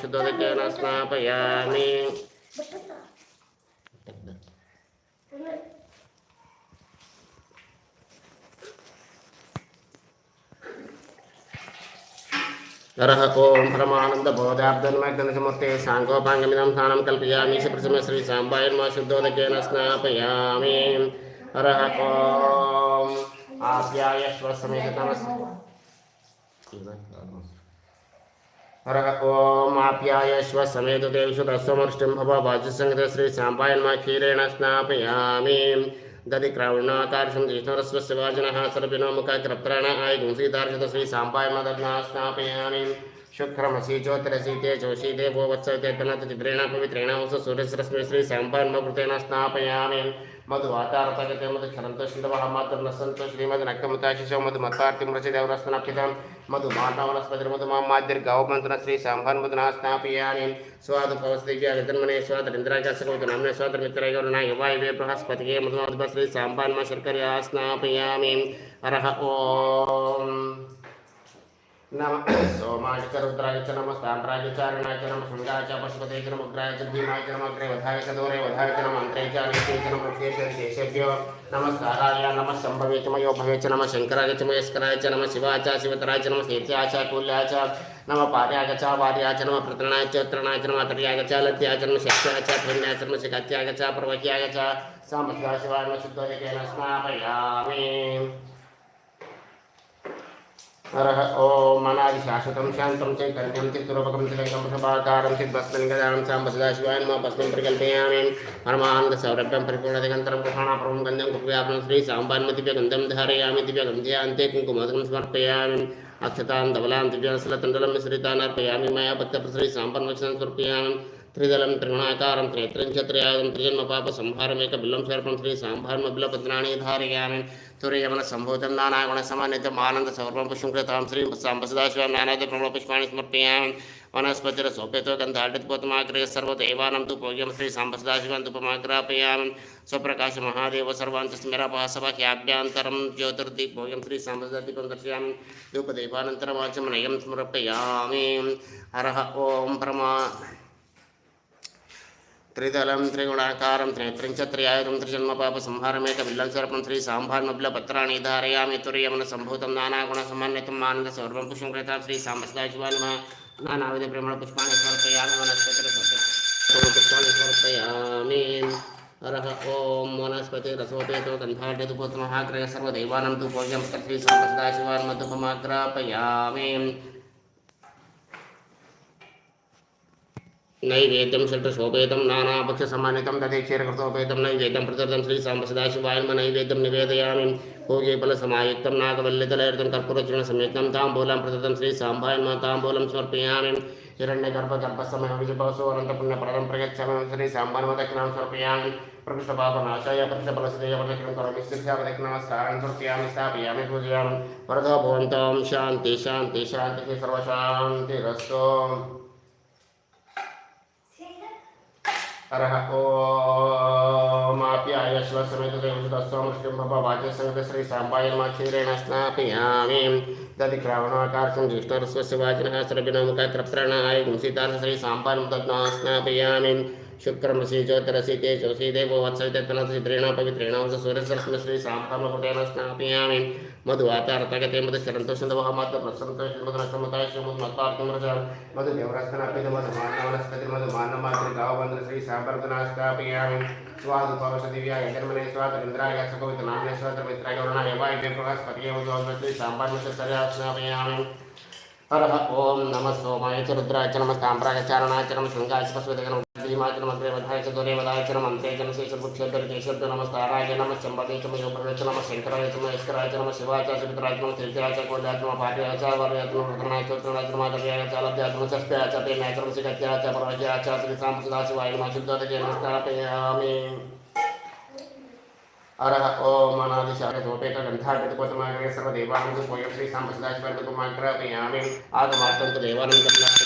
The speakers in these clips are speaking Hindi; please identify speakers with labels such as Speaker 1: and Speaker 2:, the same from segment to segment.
Speaker 1: शुद्धोदकेन स्नापयामि हरः ॐ परमानन्दबोधाब्दन्मग्नसमूर्ते साङ्गोपाङ्गमिदं स्नानं कल्पयामि प्रथमे श्री साम्बायन्मा शुद्धोदकेन स्नापयामि हरः ॐ आप्यायश्व समेतमस्तु हरः ॐ आप्यायश्व समेतदेवषु तस्वमृष्टिं भव वाचसङ्गते श्री क्षीरेण स्नापयामि। दधि क्रावणाकारशं जिष्णुरस्वस्य वाजनः सर्पिनो मुखकृत्राण आयुगुंसीतार्षत श्री साम्बायन्मा स्नापयामि। शुक्रमसि ज्योतिरसि ते जोषि देवो वत्सते तनत चित्रेण पवित्रेण वस सूर्यस्रस्मै श्री साम्बायन्मकृतेन स्नापयामि। मधुवातारतगते मधुक्षरन्तो शिन्दवः मातुं न सन्तो श्रीमद्नक्कमताशिशो मधुमत्तार्तिं रचिदेवरस्तनपितं मधुमानवनस्पतिर्मधुमामाद्यर्गावमन्त्र श्री साम्भान्मधुना स्नापयामि स्वादुपवस्तिव्यागतन्मने स्वादरिन्द्रागासकौतनाम्ने स्वादमित्रैगौरणाय वायवे बृहस्पतिगे मधुमधुभ श्री साम्भान्म शर्कर्या स्नापयामि हरः ॐ नम सोमाय च रुद्राय च नमः स्थानराय च चारणाय च नमः शृङ्गाय च पशुपते च नमः उग्राय च भीमाय च नमः अग्रे वधाय च दूरे वधाय च नमः अन्त्रे च अनेके च नमः वृक्षेभ्यो देशेभ्यो नमस्काराय नमः शम्भवे च मयो भवे च नमः शङ्कराय च मयस्कराय च नमः शिवाय च शिवतराय च नमः हेत्याय च कुल्याय च नमः पार्याय च वार्याय च नमः प्रतृणाय च तृणाय च नमः तर्याय च लत्याय च नमः शक्त्याय च धन्याय च नमः शिखत्याय च प्रवह्याय च सामर्थ्याय शिवाय नमः शुद्धोदकेन स्नापयामि हरः ॐ मनादिशाश्वतं शान्तं चैतन्यं चित्तरूपकं चिलङ्कं प्रभाकारं चिद्भस्मलिङ्गदानं साम्ब सदाशिवाय नमः। भस्मं परिकल्पयामि। परमानन्दसौरभ्यं परिपूर्णदिगन्तरं गन्धं श्री धारयामि। कुङ्कुमोदकं समर्पयामि। अक्षतां धवलां दिव्यासलतण्डलं मिश्रितान् अर्पयामि। मया समर्पयामि। त्रिदलं त्रिगुणाकारं त्रेत्रं च त्रियादं त्रिजन्मपापसंहारमेकबिल्लं सर्पं श्री साम्भार्मबिल्लपत्राणि धारयामि तुर्यमनसम्भूतं नानागुणसमान्वितम् आनन्दसौरभं पुष्पं कृतां श्रीं साम्बसदाशिवां नानादिप्रमपुष्पाणि समर्पयामि वनस्पतिरसोपेतो गन्धाडितपोतमाग्रहे सर्वदेवानां तु पूज्यं श्री साम्बसदाशिवां धूपमाग्रापयामि स्वप्रकाशमहादेव सर्वान् स्मरपहसभह्याभ्यन्तरं ज्योतिर्दीपोयं श्री साम्बसदीपं दर्शयामि धूपदीपानन्तरमाचमनयं समर्पयामि हरः ॐ परमा त्रिदलं त्रिगुणाकारं त्रिनेत्रं च त्रियायुधं त्रिजन्मपापसंहारमेकबिल्लं सर्पं श्री साम्भान्मबिलपत्राणि धारयामि तुर्यमनसम्भूतं नानागुणसमन्वितम् आनन्दसौरभं पुष्पं कृतां श्री साम्बसदाशिवान्मः नानाविधप्रेमणपुष्पाणि समर्पयामि वनस्पतिरपुष्पाणि समर्पयामि हरः ॐ वनस्पतिरसोपेतो गन्धाढ्यदुपोतमहाग्रह सर्वदेवानं तु पूज्यं श्री साम्बसदाशिवान्मधुपमाग्रापयामि नैवेद्यं षट्शोपेतं नानापक्षसमानितं तदेक्षीरकृतोपेतं नैवेद्यं प्रदत्तं श्री साम्बसदाशिवायन्म नैवेद्यं निवेदयामि। भोगे फलसमायुक्तं नागवल्लितलयर्तं कर्पूरचूर्णसंयुक्तं ताम्बूलं प्रदत्तं श्री साम्बायन्म ताम्बूलं समर्पयामि। हिरण्यगर्भगर्भसमयविजपौसोऽनन्तपुण्यपरं प्रयच्छामि श्री साम्बान्म दक्षिणां समर्पयामि। प्रकृष्टपापनाशाय प्रकृष्टफलसिद्धयवदक्षिणं करोमि। सिद्ध्यावदक्षिणमस्कारं समर्पयामि। स्थापयामि, पूजयामि। वरदो भवन्तं। शान्ति शान्ति, शान्तिः सर्वशान्तिरस्तु। हरः ॐमाप्यायश्व समेतदेवसुतस्वमृष्टिं भव वाचसङ्गत श्री साम्बायन्मा क्षीरेण स्नापयामि। दधि क्रावणाकारसं ज्येष्ठरस्वस्य वाचिनः सर्विनमुखकृप्राणाय गुंसितार्थ श्री साम्बान् दद्मा स्नापयामि शुक्रमसि ज्योतिरसि ते जोषि देवो वत्सविते तनचित्रेण पवित्रेण वस सूर्यसरस्मै श्री साम्बामकृतेन स्नापयामि। मधुवातारतगते मधुचरन्तो श्री साम्बर्धना स्थापयामि। स्वादुपवशदिव्याय जन्मने स्वातरिन्द्राय सपवितनाम्ने स्वातमित्राय गौरणाय वायुवे बृहस्पतिये उद्वोद्वै साम्बान्मशर्या स्नापयामि। हरः नमः भीमाय च नमः वधाय च दूरे वधाय च नमः शङ्कराय च महेश्वराय च नमः शिवाय च सुमित्राय नमः त्रिजयाय च कोल्याय नमः पार्याय च वर्याय नमः रुद्रणाय च उत्तरणाय च नमः च लभ्याय च नमः च तेनाय च नमः च परवज्याय च श्रीसां सदाशिवाय नमः शुद्धोदके नमस्कारपयामि अरः ॐ अनादिशाय सोपेत गन्धार्पितपोतमाग्रे सर्वदेवानं तु पोयं श्री साम्बसदाशिवन्दुपमाग्रापयामि आगमार्थं तु देवानं नैवेद्यं श्री साम्बसदाशिव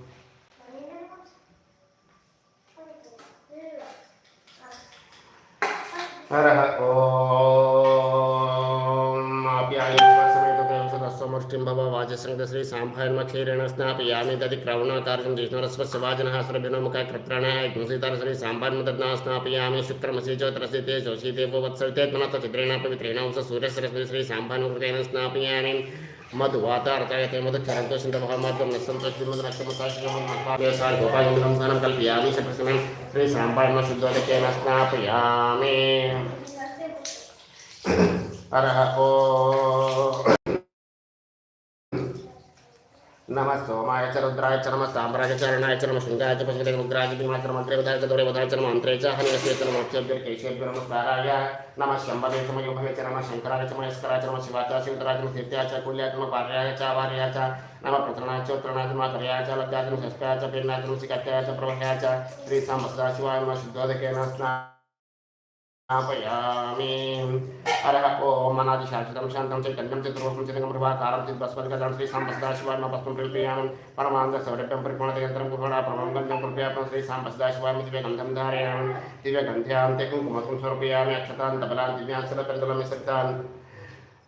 Speaker 1: हरः ॐ आप्यायसमेतदेवसदस्वमुष्टिं भव वाचसङ्गश्री साम्भायन्मक्षीरेण स्नापयामि दधिक्रवणकार्यं जिष्णुरस्वस्य वाजनः सुरभिनोमुखः कृत्राणः घुंसितारश्री साम्भान्मदग्ना स्नापयामि। शुक्रमसि चोत्रसि ते शोषिते वत्सविते त्मनत्वचित्रेण पवित्रेण उस सूर्यसरस्वती श्री साम्भानुकृतेन स्नापयामि। मधुवातारतायते मधुचरन्तो सिन्धवहमाद्वं न सन्तोषिमुद्रक्षमसाशिवसार गोपायं स्नानं कल्पयामि सप्रसनं श्री साम्भान्म शुद्धोदकेन स्नापयामि हरः ओ नमः सोमाय च रुद्राय च नमः साम्राज च नमः शृङ्गाय च पशुपते मुद्राय च भीमाय च नमः अग्रेवधाय च नमः अन्त्रे च हनिवस्ये च नमः केशेभ्यो, नमस्काराय, नमः शम्भवे च नमः शङ्कराय च, महेश्वराय च, नमः शिवाय च नमः तीर्थ्याय च, कुल्याय नमः पार्याय च, आवार्याय च, नमः प्रतरणाय च च, नमः च लब्धाय च, नमः च प्रेरणाय च, नमः च, प्रवह्याय च श्री नमः शुद्धोदकेन స్థాపయామి అరహ ఓం అనాది శాశ్వతం శాంతం చైతన్యం చిత్రూపం చిరంగం ప్రభాకారం చిద్భస్వరికం శ్రీ సంపదాశివామి భస్మం ప్రల్పయామి పరమాంద సౌరభ్యం పరిపూర్ణతయంత్రం కురుడా ప్రభం గంధం కృపయాపం శ్రీ సంపదాశివామి దివ్య గంధం ధారయామి దివ్య గంధ్యాంతే కుంకుమకం సమర్పయామి అక్షతాన్ దబలాన్ దివ్యాంశల పరిదలం సరితాన్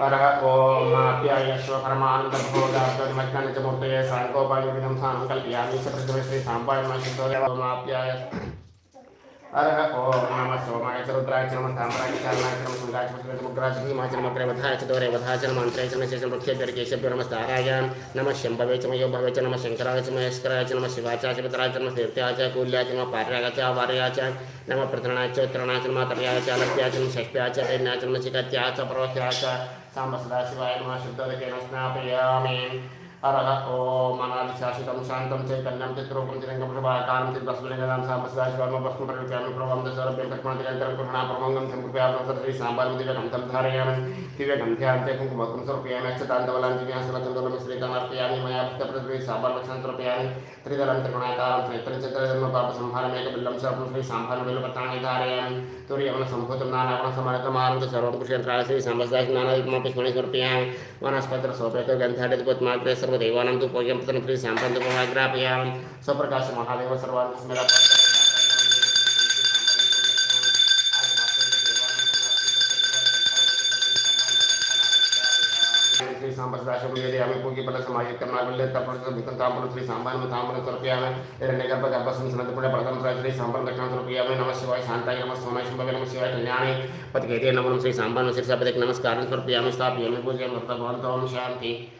Speaker 1: हरः ॐ अप्यायश्व परमानन्दभोगात्मज्ञान च मूर्तये साङ्कोपायविधं स्थानं कल्पयामि च पृथ्वी श्री साम्बाय ओमाप्याय हरः ॐ नमः सोमाय च रुद्राय नमः ताम्राय चारणाय नमः शृङ्गाय च च नमः शम्भवे च नमः शङ्कराय च महेश्वराय नमः शिवाय च नमः तीर्थ्याय च कूल्याय च नमः पार्याय साम्ब सदाशिवाय नमः शुद्धोदकेन हरः ॐ अनादिशाश्वतं शान्तं चैतन्यं चित्रूपं चिरङ्गं प्रभाकारं चिद्भस्मलिङ्गदां साम्ब सदाशिवाय नमः भस्मं परिवर्तयामि प्रभवं दशरभ्यं तस्मादिगन्तरं कृष्णा प्रमङ्गं संकृपयामि सदृशी साम्बान् दिव्यगन्धं धारयामि दिव्यगन्ध्यान्ते कुङ्कुमत्वं समर्पयामि अक्षतान्दवलान् दिव्यासनचन्दनमिश्रितान् अर्पयामि मया भक्तप्रतिः साम्बान् लक्षणं समर्पयामि त्रिदलं त्रिगुणाकारं त्रित्रचित्रजन्मपापसंहारमेकबिल्लं सर्वं श्री साम्भानुबिल्लपत्राणि धारयामि तुर्यवनसम्भूतं नानागुणसमानतमानं च सर्वं पुष्यन्त्राय श्री साम्बसदाशि समर्पयामि वनस्पतिरसोपेतो गन्धाडितपद्माग्रे सर्वदेवानां तु पूज्यं पतनं श्री साम्बन्तुपमाग्रापयामि स्वप्रकाश महादेव सर्वान् स्मरा श्री सांबसदाशं निवेदयामि पूगीफलसमायुक्तं नागल्यतप्रतितं ताम्बूलं श्री साम्बानं ताम्बूलं समर्पयामि हिरण्यगर्भगर्भसं सनन्तपुण्यफलदं श्री साम्बं दक्षिणं समर्पयामि नमः शिवाय शान्ताय नमः सोमाय शम्भवे नमः शिवाय कल्याणे पतिकेते नमः श्री साम्बानं शीर्षापदे नमस्कारं समर्पयामि स्थापयामि पूजयामि भगवन्तं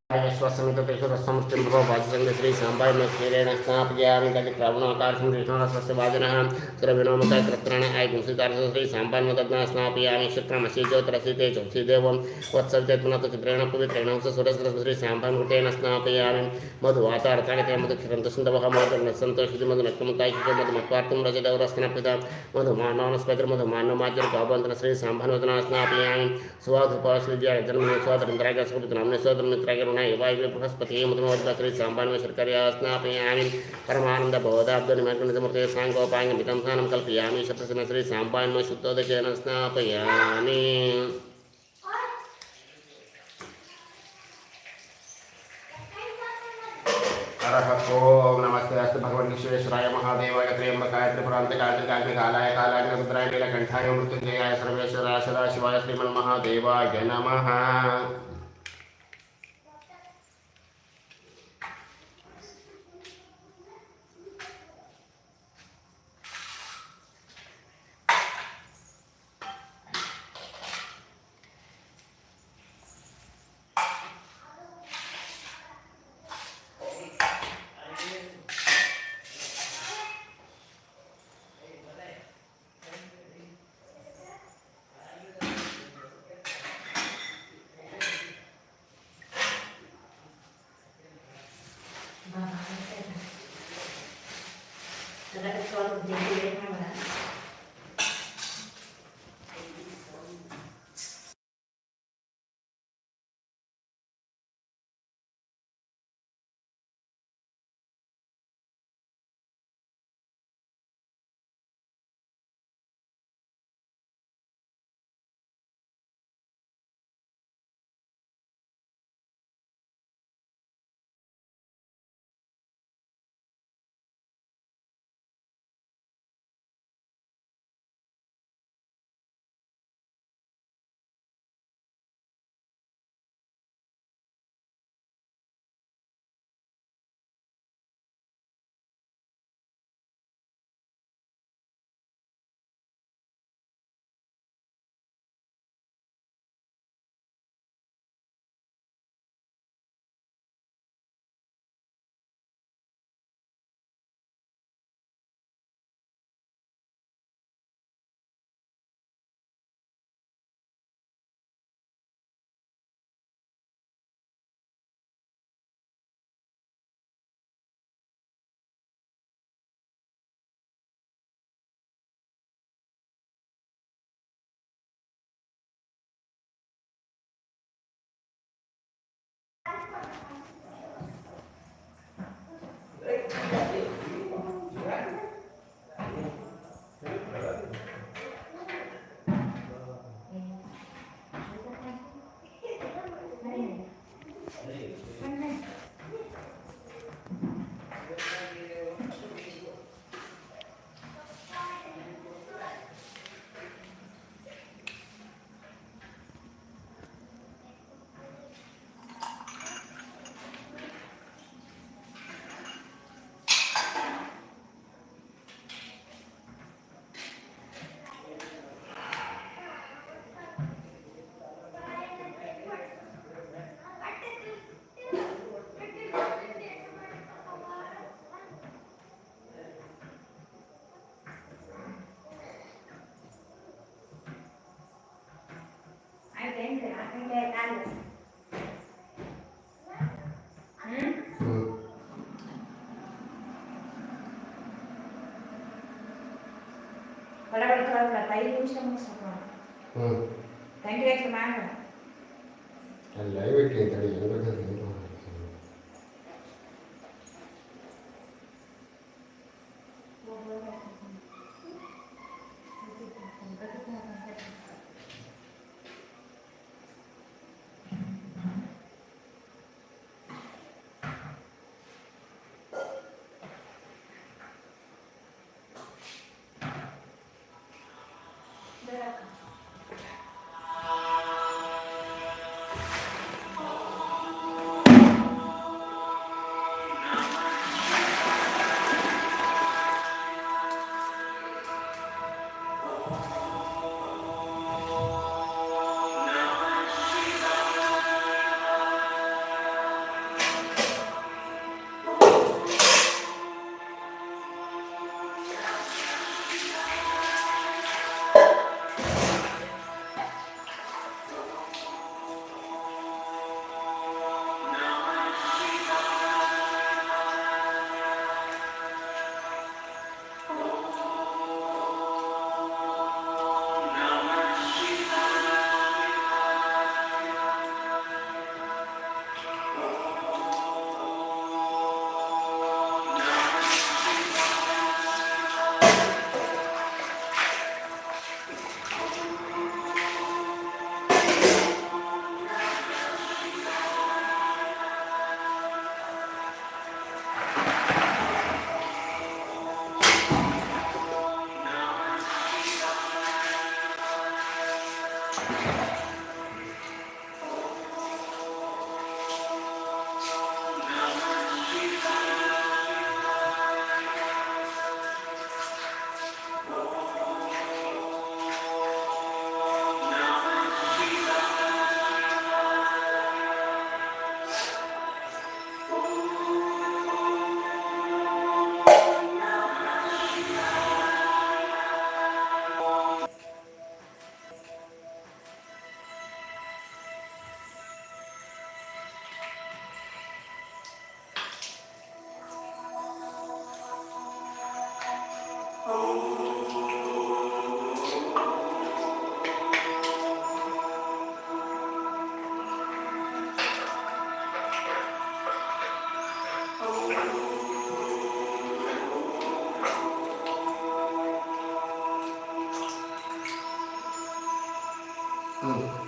Speaker 1: स्नापयामि तदि श्रावणाकारं कृष्णरसस्य वाजनः सुरविनोमक कृत्राण आय गुंसितारस श्री स्नापयामि शुक्रमसि ज्योतिरसिते चौसि देवं वत्सविते पवित्रेण सुरसरस श्री साम्बान् कृतेन स्नापयामि मधुवातारताणिते मधुर्नसन्तोषिति मधुनक्तमुतायिषि मधुमत्वार्थं रजदौरस्तनपिता मधुमानवनस्पतिर्मधुमानमाज्यं काबन्धन श्री साम्भान्वदना स्नापयामि स्वाधुपाश्रीज्या जन्मने स्वातन्त्रागस्वपितनाम्ने स्वातन्मित्रागरुणाय वायुवे बृहस्पतिः मधुमवर्ग श्री साम्भान्वे शर्कर्या स्नापयामि साङ्गोपाङ्गमितं स्नानं कल्पयामि शतसिम श्री साम्बान्व शुद्धोदकेन स्नापयामि ओम नमस्ते, अस्तु भगवन् विश्वेश्वराय महादेवाय, त्र्यम्बकाय, त्रिपुरान्तकाय त्रिकाग्निकालाय कालाग्निरुद्राय नीलकण्ठाय मृत्युञ्जयाय, सर्वेश्वराय, सदाशिवाय, श्रीमन्महादेवाय नमः।
Speaker 2: 说，你就是 ಒಂದು ಐದು ನಿಮಿಷ
Speaker 1: ಮುಗಿಸ್ಬೇಕು ನಾನು ಹ್ಞೂ ಥ್ಯಾಂಕ್ ಯು ಆಯ್ತು Mm.